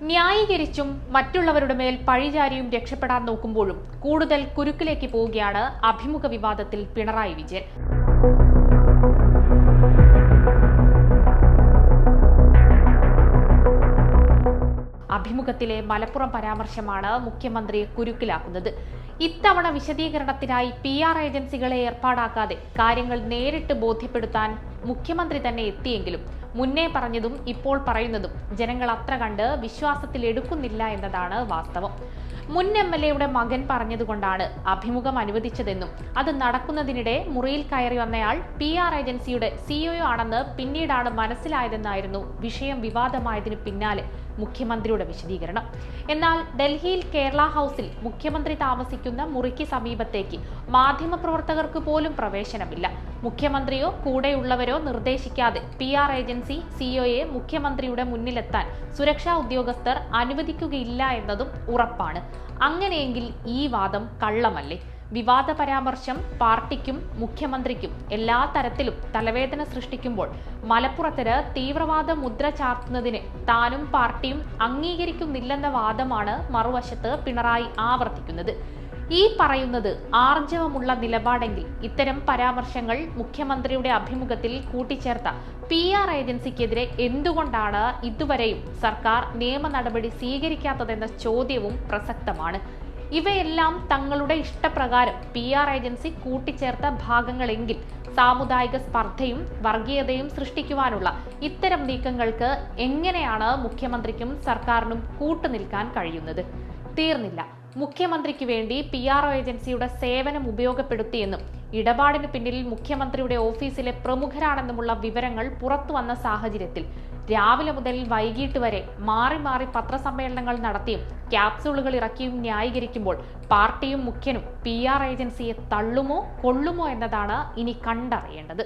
ന്യായീകരിച്ചും മറ്റുള്ളവരുടെ മേൽ പഴിചാരിയും രക്ഷപ്പെടാൻ നോക്കുമ്പോഴും കൂടുതൽ കുരുക്കിലേക്ക് പോവുകയാണ് അഭിമുഖ വിവാദത്തിൽ പിണറായി വിജയൻ. അഭിമുഖത്തിലെ മലപ്പുറം പരാമർശമാണ് മുഖ്യമന്ത്രിയെ കുരുക്കിലാക്കുന്നത്. ഇത്തവണ വിശദീകരണത്തിനായി പി ആർ ഏജൻസികളെ ഏർപ്പാടാക്കാതെ കാര്യങ്ങൾ നേരിട്ട് ബോധ്യപ്പെടുത്താൻ മുഖ്യമന്ത്രി തന്നെ എത്തിയെങ്കിലും മുന്നേ പറഞ്ഞതും ഇപ്പോൾ പറയുന്നതും ജനങ്ങൾ അത്ര കണ്ട് വിശ്വാസത്തിൽ എടുക്കുന്നില്ല എന്നതാണ് വാസ്തവം. മുൻ എം എൽ എയുടെ മകൻ പറഞ്ഞതുകൊണ്ടാണ് അഭിമുഖം അനുവദിച്ചതെന്നും അത് നടക്കുന്നതിനിടെ മുറിയിൽ കയറി വന്നയാൾ പി ആർ ഏജൻസിയുടെ സിഇഒ ആണെന്ന് പിന്നീടാണ് മനസ്സിലായതെന്നായിരുന്നു വിഷയം വിവാദമായതിനു പിന്നാലെ മുഖ്യമന്ത്രിയുടെ വിശദീകരണം. എന്നാൽ ഡൽഹിയിൽ കേരള ഹൗസിൽ മുഖ്യമന്ത്രി താമസിക്കുന്ന മുറിക്ക് സമീപത്തേക്ക് മാധ്യമപ്രവർത്തകർക്ക് പോലും പ്രവേശനമില്ല. മുഖ്യമന്ത്രിയോ കൂടെയുള്ളവരോ നിർദ്ദേശിക്കാതെ പി ആർ ഏജൻസി സിഒയെ മുഖ്യമന്ത്രിയുടെ മുന്നിലെത്താൻ സുരക്ഷാ ഉദ്യോഗസ്ഥർ അനുവദിക്കുകയില്ല എന്നതും ഉറപ്പാണ്. അങ്ങനെയെങ്കിൽ ഈ വാദം കള്ളമല്ലേ? വിവാദ പരാമർശം പാർട്ടിക്കും മുഖ്യമന്ത്രിക്കും എല്ലാ തരത്തിലും തലവേദന സൃഷ്ടിക്കുമ്പോൾ മലപ്പുറത്തിന് തീവ്രവാദ മുദ്ര ചാർത്തുന്നതിന് താനും പാർട്ടിയും അംഗീകരിക്കുന്നില്ലെന്ന വാദമാണ് മറുവശത്ത് പിണറായി ആവർത്തിക്കുന്നത്. ഈ പറയുന്നത് ആർജവമുള്ള നിലപാടെങ്കിൽ ഇത്തരം പരാമർശങ്ങൾ മുഖ്യമന്ത്രിയുടെ അഭിമുഖത്തിൽ കൂട്ടിച്ചേർത്ത പി ആർ ഏജൻസിക്കെതിരെ എന്തുകൊണ്ടാണ് ഇതുവരെയും സർക്കാർ നിയമ നടപടി സ്വീകരിക്കാത്തതെന്ന ചോദ്യവും പ്രസക്തമാണ്. ഇവയെല്ലാം തങ്ങളുടെ ഇഷ്ടപ്രകാരം പി ആർ ഏജൻസി കൂട്ടിച്ചേർത്ത ഭാഗങ്ങളെങ്കിൽ സാമുദായിക സ്പർദ്ധയും വർഗീയതയും സൃഷ്ടിക്കുവാനുള്ള ഇത്തരം നീക്കങ്ങൾക്ക് എങ്ങനെയാണ് മുഖ്യമന്ത്രിക്കും സർക്കാരിനും കൂട്ടുനിൽക്കാൻ കഴിയുന്നത്? തീർന്നില്ല. മുഖ്യമന്ത്രിക്ക് വേണ്ടി പി ആർ ഒ ഏജൻസിയുടെ സേവനം ഉപയോഗപ്പെടുത്തിയെന്നും ഇടപാടിന് പിന്നിൽ മുഖ്യമന്ത്രിയുടെ ഓഫീസിലെ പ്രമുഖരാണെന്നുമുള്ള വിവരങ്ങൾ പുറത്തുവന്ന സാഹചര്യത്തിൽ രാവിലെ മുതൽ വൈകിട്ട് വരെ മാറി മാറി പത്രസമ്മേളനങ്ങൾ നടത്തിയും ക്യാപ്സൂളുകൾ ഇറക്കിയും ന്യായീകരിക്കുമ്പോൾ പാർട്ടിയും മുഖ്യനും പി ആർ ഏജൻസിയെ തള്ളുമോ കൊള്ളുമോ എന്നതാണ് ഇനി കണ്ടറിയേണ്ടത്.